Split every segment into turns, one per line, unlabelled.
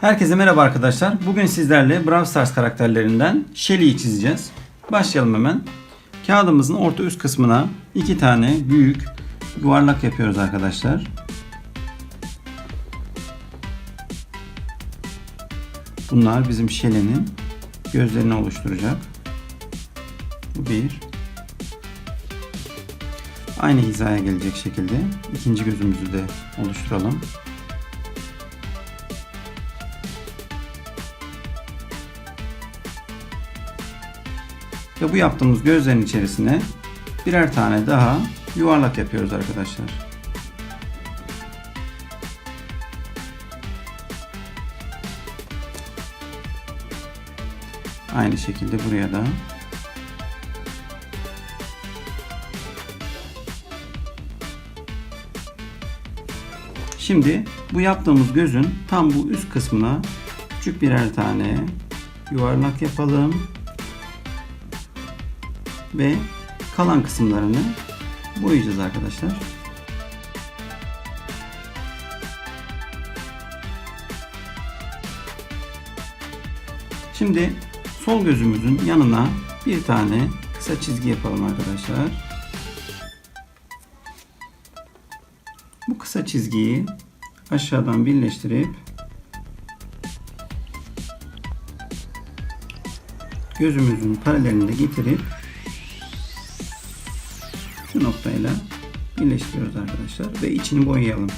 Herkese merhaba arkadaşlar. Bugün sizlerle Brawl Stars karakterlerinden Shelly'yi çizeceğiz. Başlayalım hemen. Kağıdımızın orta üst kısmına iki tane büyük yuvarlak yapıyoruz arkadaşlar. Bunlar bizim Shelly'nin gözlerini oluşturacak. Bu bir. Aynı hizaya gelecek şekilde ikinci gözümüzü de oluşturalım. Ve bu yaptığımız gözlerin içerisine birer tane daha yuvarlak yapıyoruz arkadaşlar. Aynı şekilde buraya da Şimdi bu yaptığımız gözün tam bu üst kısmına küçük birer tane yuvarlak yapalım ve kalan kısımlarını boyayacağız arkadaşlar. Şimdi sol gözümüzün yanına bir tane kısa çizgi yapalım arkadaşlar. Bu kısa çizgiyi aşağıdan birleştirip gözümüzün paralelinde getirip şu noktayla birleştiriyoruz arkadaşlar ve içini boyayalım.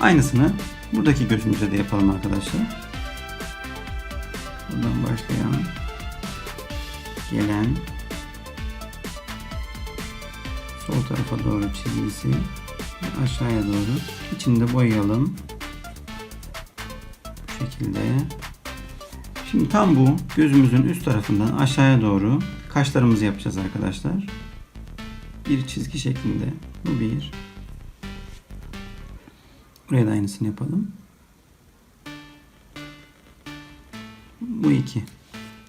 Aynısını buradaki gözümüze de yapalım arkadaşlar. Buradan başlayan gelen sol tarafa doğru çizgisi aşağıya doğru içini de boyayalım. Bu şekilde. Şimdi tam bu gözümüzün üst tarafından aşağıya doğru kaşlarımızı yapacağız arkadaşlar. Bir çizgi şeklinde. Bu bir. Buraya da aynısını yapalım. Bu iki.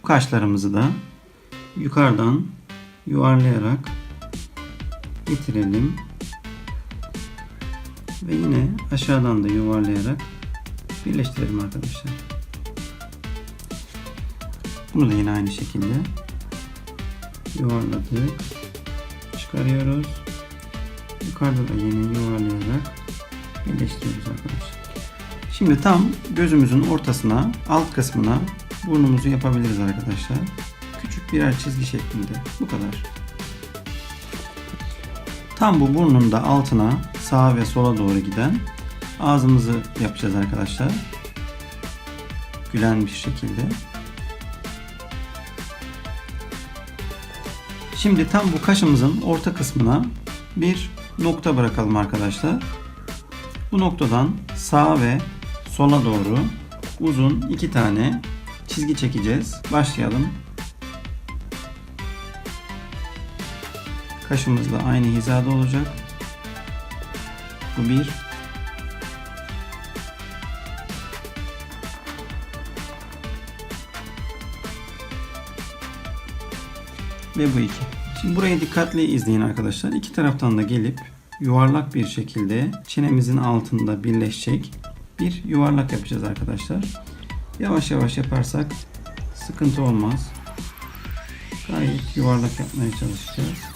Kaşlarımızı da yukarıdan yuvarlayarak getirelim. Ve yine aşağıdan da yuvarlayarak birleştirelim arkadaşlar. Bunu da yine aynı şekilde yuvarladık. Çıkarıyoruz. Yukarıda da yine yuvarlayarak birleştiriyoruz arkadaşlar. Şimdi tam gözümüzün ortasına, alt kısmına burnumuzu yapabiliriz arkadaşlar. Küçük birer çizgi şeklinde. Bu kadar. Tam bu burnun da altına sağa ve sola doğru giden ağzımızı yapacağız arkadaşlar. Gülen bir şekilde. Şimdi tam bu kaşımızın orta kısmına bir nokta bırakalım arkadaşlar. Bu noktadan sağa ve sola doğru uzun iki tane çizgi çekeceğiz. Başlayalım. Kaşımızla aynı hizada olacak. Bu bir. Ve bu iki. Şimdi burayı dikkatli izleyin arkadaşlar. İki taraftan da gelip yuvarlak bir şekilde çenemizin altında birleşecek bir yuvarlak yapacağız arkadaşlar. Yavaş yavaş yaparsak sıkıntı olmaz. Gayet yuvarlak yapmaya çalışacağız.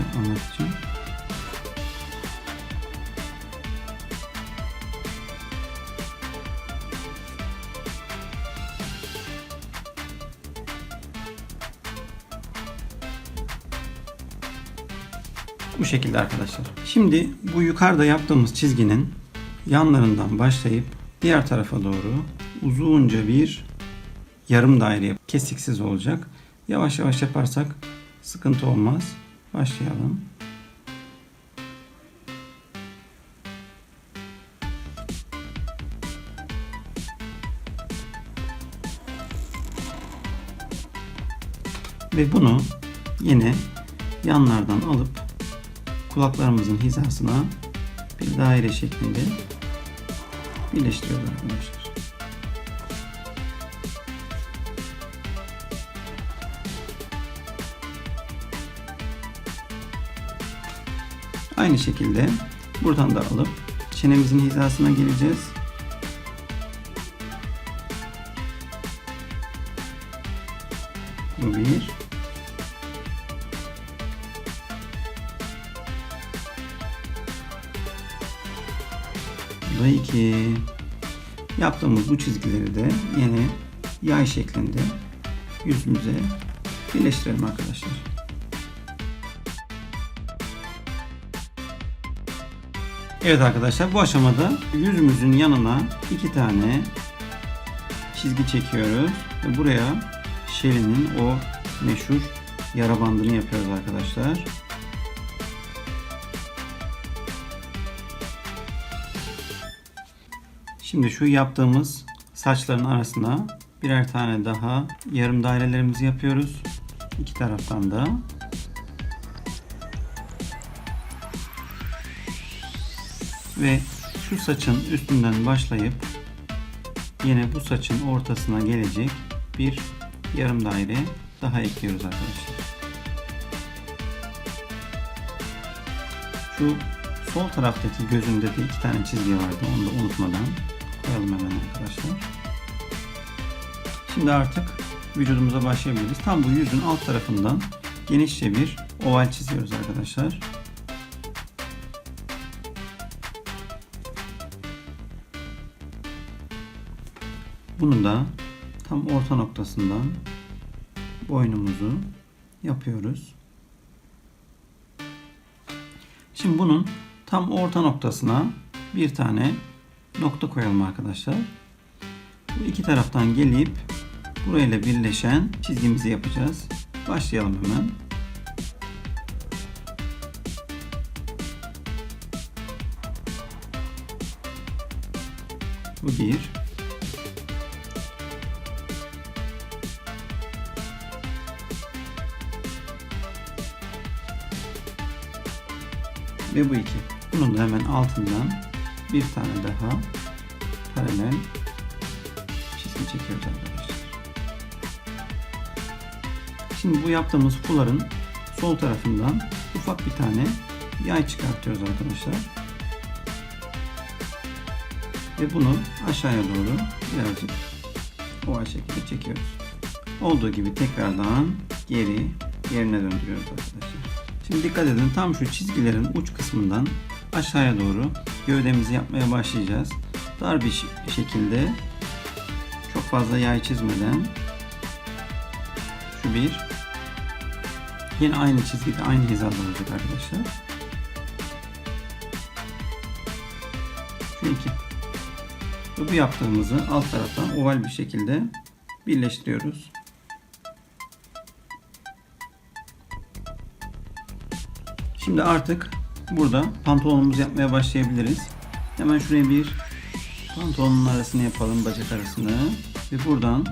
Yapmamak için. Bu şekilde arkadaşlar. Şimdi bu yukarıda yaptığımız çizginin yanlarından başlayıp diğer tarafa doğru uzunca bir yarım daire. Kesiksiz olacak. Yavaş yavaş yaparsak sıkıntı olmaz. Başlayalım. Ve bunu yine yanlardan alıp kulaklarımızın hizasına bir daire şeklinde birleştiriyoruz arkadaşlar. Aynı şekilde buradan da alıp çenemizin hizasına geleceğiz. Bu bir. Bu da iki. Yaptığımız bu çizgileri de yine yay şeklinde yüzümüze birleştirelim arkadaşlar. Evet arkadaşlar bu aşamada yüzümüzün yanına iki tane çizgi çekiyoruz ve buraya Shelly'nin o meşhur yara bandını yapıyoruz arkadaşlar. Şimdi şu yaptığımız saçların arasına birer tane daha yarım dairelerimizi yapıyoruz. İki taraftan da. Ve şu saçın üstünden başlayıp yine bu saçın ortasına gelecek bir yarım daire daha ekliyoruz arkadaşlar. Şu sol taraftaki gözünde de iki tane çizgi vardı. Onu da unutmadan koyalım hemen arkadaşlar. Şimdi artık vücudumuza başlayabiliriz. Tam bu yüzün alt tarafından genişçe bir oval çiziyoruz arkadaşlar. Bunu da tam orta noktasından boynumuzu yapıyoruz. Şimdi bunun tam orta noktasına bir tane nokta koyalım arkadaşlar. Bu iki taraftan gelip burayla birleşen çizgimizi yapacağız. Başlayalım hemen. Bu bir. Ve bu iki. Bunun da hemen altından bir tane daha paralel çizgi çekiyoruz arkadaşlar. Şimdi bu yaptığımız fuların sol tarafından ufak bir tane yay çıkartıyoruz arkadaşlar. Ve bunu aşağıya doğru birazcık o şekilde çekiyoruz. Olduğu gibi tekrardan geri yerine döndürüyoruz arkadaşlar. Şimdi dikkat edin tam şu çizgilerin uç kısmından aşağıya doğru gövdemizi yapmaya başlayacağız. Dar bir şekilde çok fazla yay çizmeden şu bir yine aynı çizgide aynı hizada olacak arkadaşlar. Şu iki. Ve bu yaptığımızı alt taraftan oval bir şekilde birleştiriyoruz. Şimdi artık burada pantolonumuzu yapmaya başlayabiliriz. Hemen şuraya bir pantolonun arasını yapalım, bacak arasını. Ve buradan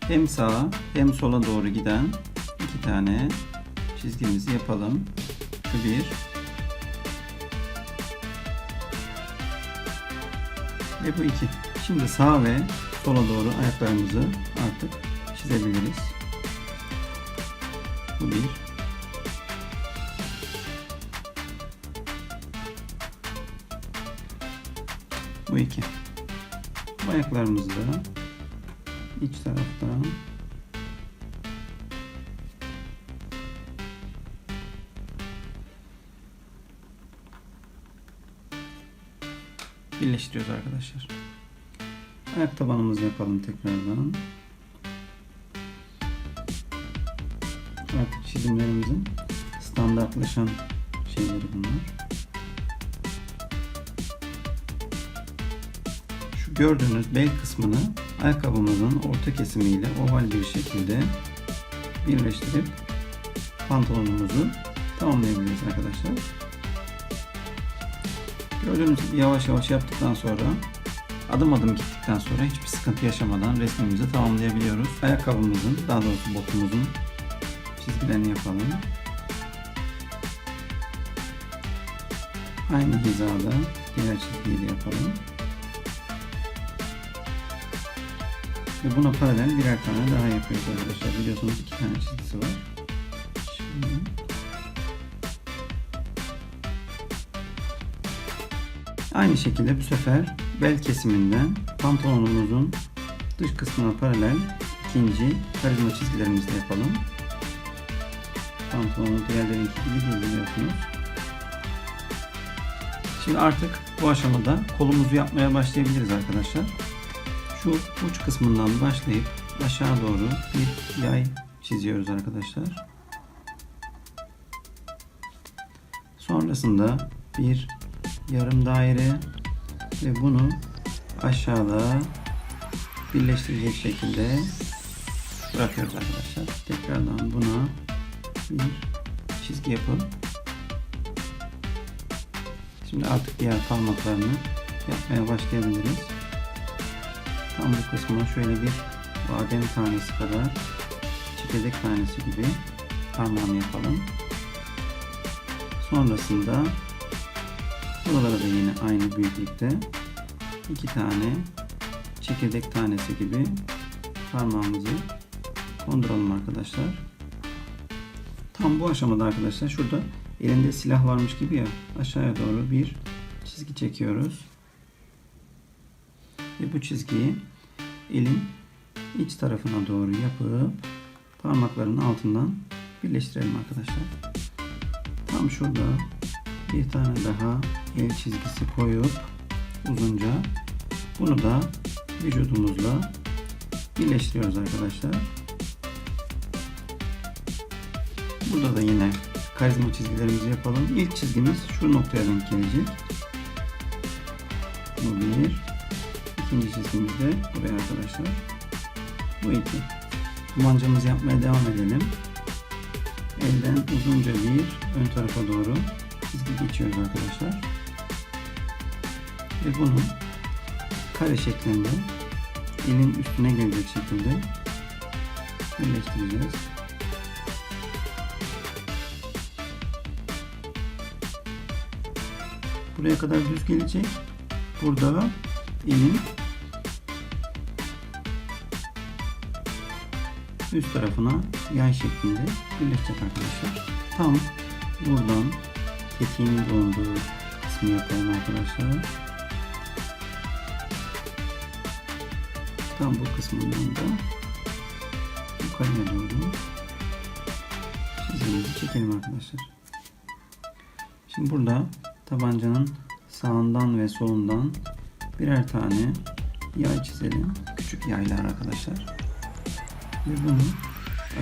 hem sağa hem sola doğru giden iki tane çizgimizi yapalım. Şu bir. Ve bu iki. Şimdi sağ ve sola doğru ayaklarımızı artık çizebiliriz. Bu bir. Bu iki. Bu ayaklarımızı da iç taraftan birleştiriyoruz arkadaşlar. Ayak tabanımızı yapalım tekrardan. Artık çizimlerimizin standartlaşan şeyleri bunlar. Gördüğünüz bel kısmını ayakkabımızın orta kesimiyle oval bir şekilde birleştirip pantolonumuzu tamamlayabiliriz arkadaşlar. Gördüğünüz gibi yavaş yavaş yaptıktan sonra adım adım gittikten sonra hiçbir sıkıntı yaşamadan resmimizi tamamlayabiliyoruz. Ayakkabımızın daha doğrusu botumuzun çizgilerini yapalım. Aynı hizada diğer çizgiyi de yapalım. Ve buna paralel birer tane daha yapıyoruz arkadaşlar. Biliyorsunuz iki tane çizgisi var. Şimdi Aynı şekilde bu sefer bel kesiminden pantolonumuzun dış kısmına paralel ikinci karizma çizgilerimizi yapalım. Pantolonun diğerlerinki gibi biliyorsunuz. Şimdi artık bu aşamada kolumuzu yapmaya başlayabiliriz arkadaşlar. Şu uç kısmından başlayıp aşağı doğru bir yay çiziyoruz arkadaşlar. Sonrasında bir yarım daire ve bunu aşağıda birleştirecek şekilde bırakıyoruz arkadaşlar. Tekrardan buna bir çizgi yapalım. Şimdi artık diğer parmaklarını yapmaya başlayabiliriz. Tam bu kısmına şöyle bir badem tanesi kadar çekirdek tanesi gibi parmağını yapalım. Sonrasında buralara da yine aynı büyüklükte iki tane çekirdek tanesi gibi parmağımızı konduralım arkadaşlar. Tam bu aşamada arkadaşlar şurada elinde silah varmış gibi ya aşağıya doğru bir çizgi çekiyoruz. Ve bu çizgiyi elin iç tarafına doğru yapıp parmakların altından birleştirelim arkadaşlar. Tam şurada bir tane daha el çizgisi koyup uzunca bunu da vücudumuzla birleştiriyoruz arkadaşlar. Burada da yine karizma çizgilerimizi yapalım. İlk çizgimiz şu noktaya denk gelecek. Bu bir. İkinci çizgimiz de buraya arkadaşlar. Bu iki. Kumancamızı yapmaya devam edelim. Elden uzunca bir ön tarafa doğru çizgi geçiyoruz arkadaşlar. Ve bunu kare şeklinde elin üstüne gelecek şekilde birleştireceğiz. Buraya kadar düz gelecek. Burada elin üst tarafına yay şeklinde birleşecek arkadaşlar. Tam buradan tetiğin bulunduğu kısmı yapalım arkadaşlar. Tam bu kısmından da yukarıya doğru çizgimizi çekelim arkadaşlar. Şimdi burada tabancanın sağından ve solundan birer tane yay çizelim. Küçük yaylar arkadaşlar. Ve bunu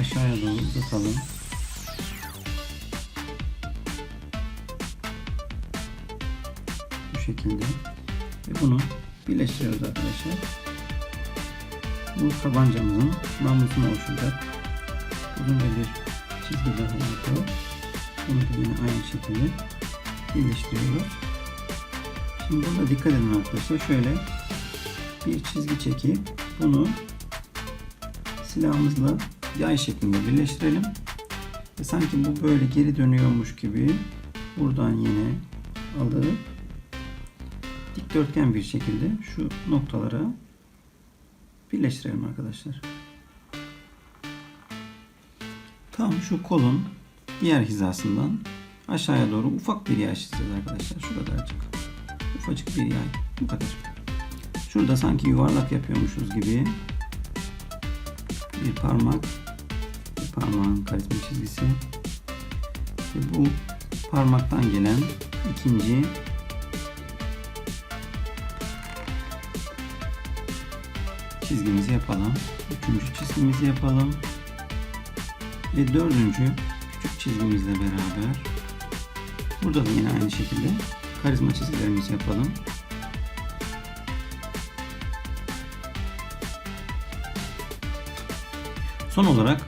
aşağıya doğru uzatalım. Bu şekilde. Ve bunu birleştiriyoruz arkadaşlar. Bu tabancamızın namlusunu oluşturacak. Uzunca bir çizgi daha yapıp bunu yine aynı şekilde birleştiriyoruz. Şimdi burada dikkat edin arkadaşlar. Şöyle bir çizgi çekip bunu silahımızla yay şeklinde birleştirelim. Ve sanki bu böyle geri dönüyormuş gibi buradan yine alıp dikdörtgen bir şekilde şu noktalara birleştirelim arkadaşlar. Tam şu kolun diğer hizasından aşağıya doğru ufak bir yay çizeceğiz arkadaşlar. Şu kadarcık. Ufacık bir yay. Bu kadar. Şurada sanki yuvarlak yapıyormuşuz gibi bir parmak bir parmağın karizma çizgisi ve bu parmaktan gelen ikinci çizgimizi yapalım. Üçüncü çizgimizi yapalım. Ve dördüncü küçük çizgimizle beraber burada da yine aynı şekilde karizma çizgilerimizi yapalım. Son olarak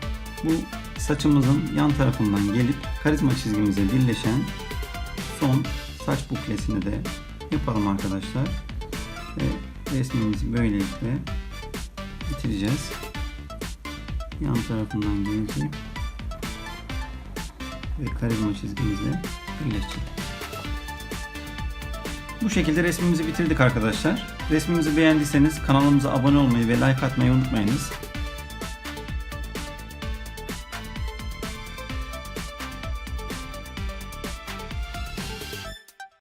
bu saçımızın yan tarafından gelip karizma çizgimize birleşen son saç buklesini de yapalım arkadaşlar. Ve resmimizi böylelikle bitireceğiz. Yan tarafından gelecek ve karizma çizgimizle birleşecek. Bu şekilde resmimizi bitirdik arkadaşlar. Resmimizi beğendiyseniz kanalımıza abone olmayı ve like atmayı unutmayınız.